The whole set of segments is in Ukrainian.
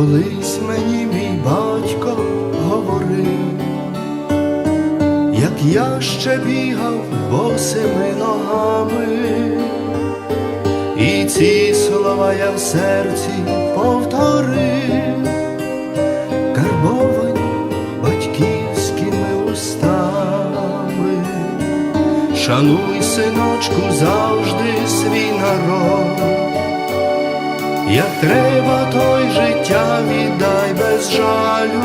Колись мені мій батько говорив, як я ще бігав босими ногами, і ці слова я в серці повторив, карбовані батьківськими устами. Шануй, синочку, завжди свій народ. Як треба, той життя віддай без жалю,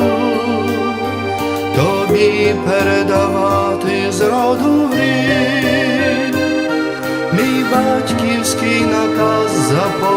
тобі передавати з роду в рід, мій батьківський наказ заповідаю,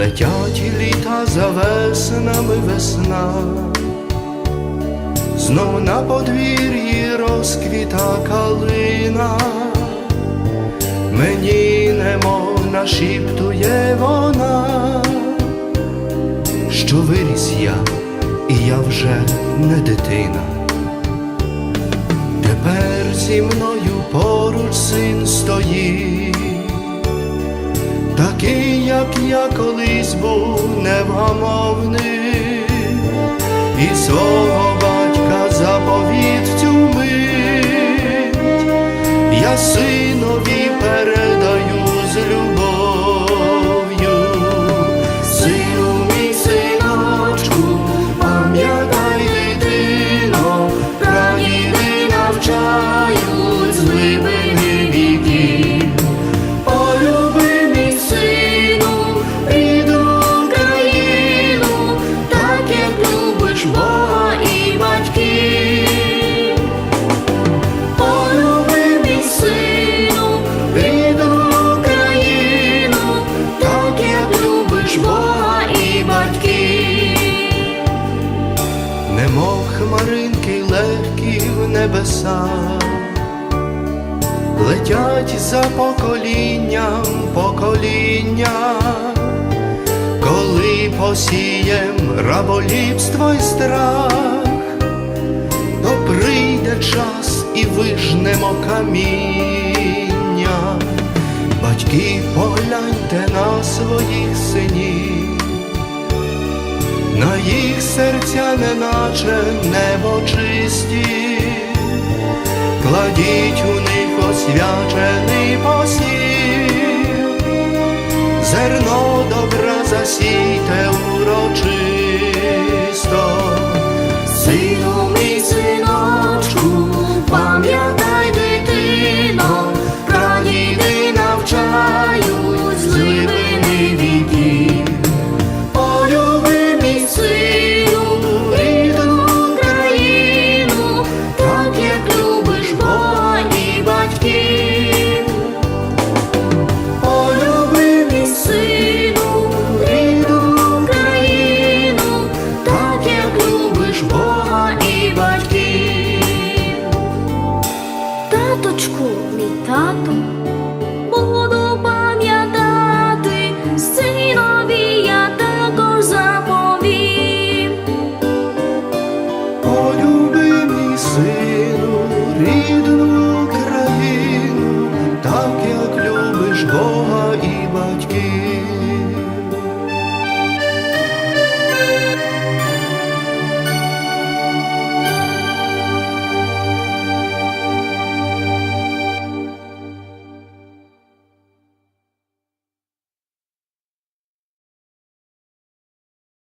Летять літа за веснами весна. Знов на подвір'ї розквіта калина, мені немов нашіптує вона, що виріс я, і я вже не дитина. Тепер зі мною поруч син стоїть, такий, як я колись був невгамовний. І свого батька заповіт цю мить, я синові небесах летять за поколінням покоління, коли посієм раболіпство й страх, то прийде час і вижнемо каміння. Батьки, погляньте на своїх синів, на їх серця, неначе небо чисті кладіть у них освячений посів, зерно добра засійте урочисто, сину.